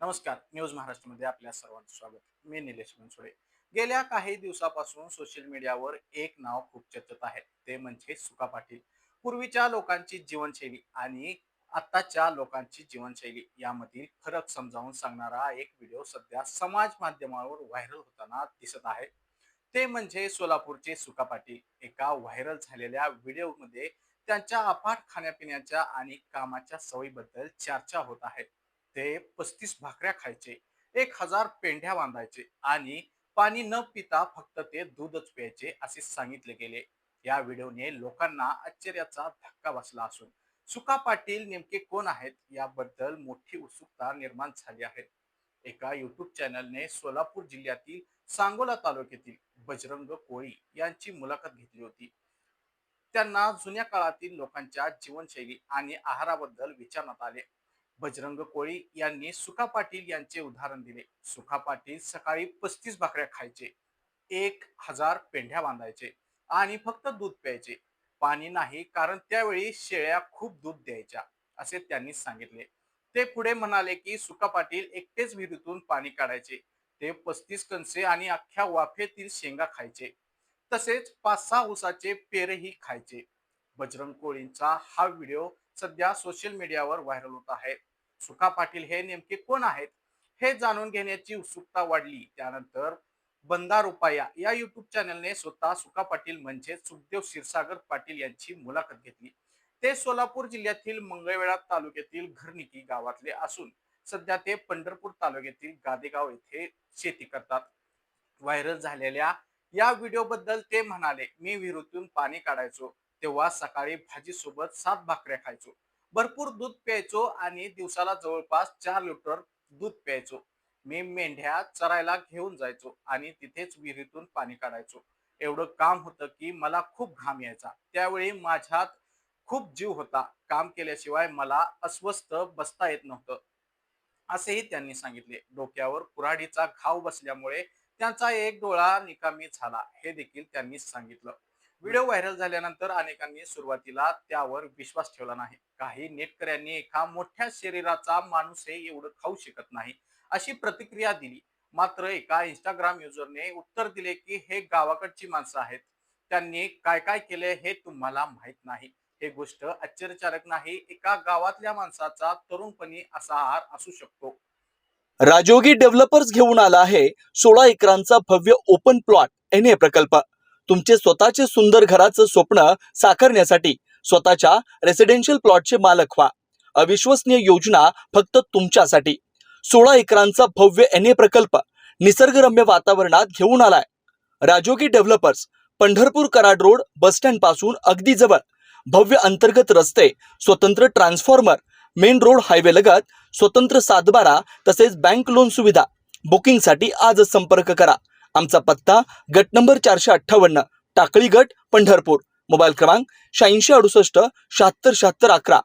नमस्कार न्यूज महाराष्ट्रमध्ये आपल्या सर्वांचं स्वागत. मी निलेश बनसोडे. गेल्या काही दिवसापासून सोशल मीडियावर एक नाव खूप चर्चेत आहे. ते म्हणजे सुका पाटील. पूर्वीच्या लोकांची जीवनशैली आणि आत्ताच्या लोकांची जीवनशैली यामधील फरक समजावून सांगणारा एक व्हिडिओ सध्या समाज माध्यमावर व्हायरल होताना दिसत आहे. ते म्हणजे सोलापूरचे सुका पाटील. एका व्हायरल झालेल्या व्हिडिओमध्ये त्यांच्या अफाट खाण्यापिण्याच्या आणि कामाच्या सवयीबद्दल चर्चा होत आहे. ते पस्तीस भाकऱ्या खायचे एक हजार पेंढ्या बांधायचे आणि पाणी न पिता फक्त ते दूधच प्यायचे असे सांगितले गेले. या व्हिडिओने लोकांना आश्चर्याचा धक्का बसला असून सुका पाटील नेमके कोण आहेत याबद्दल मोठी उत्सुकता निर्माण झाली आहे. एका युट्यूब चॅनलने सोलापूर जिल्ह्यातील सांगोला तालुक्यातील बजरंग कोळी यांची मुलाखत घेतली होती. त्यांना जुन्या काळातील लोकांच्या जीवनशैली आणि आहाराबद्दल विचारण्यात आले. बजरंग कोळी यांनी सुखा पाटील यांचे उदाहरण दिले. सुखा पाटील सकाळी पस्तीस भाकऱ्या खायचे. एक हजार पेंढ्या बांधायचे आणि फक्त दूध प्यायचे. पाणी नाही कारण त्यावेळी शेळ्या खूप दूध द्यायच्या असे त्यांनी सांगितले. ते पुढे म्हणाले की सुका पाटील एकटेच विहिरीतून पाणी काढायचे. ते पस्तीस कणसे आणि अख्ख्या वाफेतील शेंगा खायचे. तसेच पाच सहा उसाचे पेरही खायचे. बजरंग कोळींचा हा व्हिडिओ सध्या सोशल मीडियावर व्हायरल होत आहे. सुखा पाटील हे नेमके कोण आहेत हे जाणून घेण्याची उत्सुकता वाढली. त्यानंतर बंदार रुपाया या युट्यूब चॅनलने स्वतः सुका पाटील म्हणजे सुखदेव क्षीरसागर पाटील यांची मुलाखत घेतली. ते सोलापूर जिल्ह्यातील मंगळवेढा तालुक्यातील घरनिकी गावातले असून सध्या ते पंढरपूर तालुक्यातील गादेगाव येथे शेती करतात. व्हायरल झालेल्या या व्हिडिओ बद्दल ते म्हणाले मी विहिरीतून पाणी काढायचो तेव्हा सकाळी भाजी सोबत सात भाकऱ्या खायचो. भरपूर दूध प्यायचो आणि दिवसाला जवळपास चार लिटर दूध प्यायचो. मी मेंढ्या चरायला घेऊन जायचो आणि तिथेच विहिरीतून पाणी काढायचो. एवढं काम होतं की मला खूप घाम यायचा. त्यावेळी माझ्यात खूप जीव होता. काम केल्याशिवाय मला अस्वस्थ बसता येत नव्हतं. असेही त्यांनी सांगितले. डोक्यावर कुऱ्हाडीचा घाव बसल्यामुळे त्यांचा एक डोळा निकामी झाला. हे देखील त्यांनी सांगितलं. व्हिडिओ व्हायरल झाल्यानंतर अनेकांनी सुरुवातीला त्यावर विश्वास ठेवला नाही. काही नेटकऱ्यांनी एका मोठ्या शरीराचा माणूस हे एवढं खाऊ शकत नाही अशी प्रतिक्रिया दिली. मात्र एका इंस्टाग्राम युजरने उत्तर दिले की हे गावाकडची माणसं आहेत. त्यांनी काय काय केले हे तुम्हाला माहीत नाही. हे गोष्ट आश्चर्यकारक नाही. एका गावातल्या माणसाचा तरुणपणी असा आहार असू शकतो. राजयोगी डेव्हलपर्स घेऊन आला आहे सोळा एकरांचा भव्य ओपन प्लॉट एन ए प्रकल्प. तुमचे स्वतःचे सुंदर घराचं स्वप्न साकारण्यासाठी स्वतःच्या रेसिडेन्शियल प्लॉटचे मालक व्हा. अविश्वसनीय योजना फक्त तुमच्यासाठी. सोळा एकरांचा भव्य एन ए प्रकल्प निसर्गरम्य वातावरणात घेऊन आलाय. Rajogi developers Pandharpur Karad road bus स्टँडपासून अगदी जवळ. भव्य अंतर्गत रस्ते स्वतंत्र ट्रान्सफॉर्मर मेन रोड हायवे लगत स्वतंत्र सातबारा तसेच बँक लोन सुविधा. बुकिंगसाठी आजच संपर्क करा. आमचा पत्ता गट नंबर चारशे अठ्ठावन्न टाकळी गट पंढरपूर. मोबाईल क्रमांक शहाऐंशी अडुसष्ट शहात्तर शहात्तर अकरा.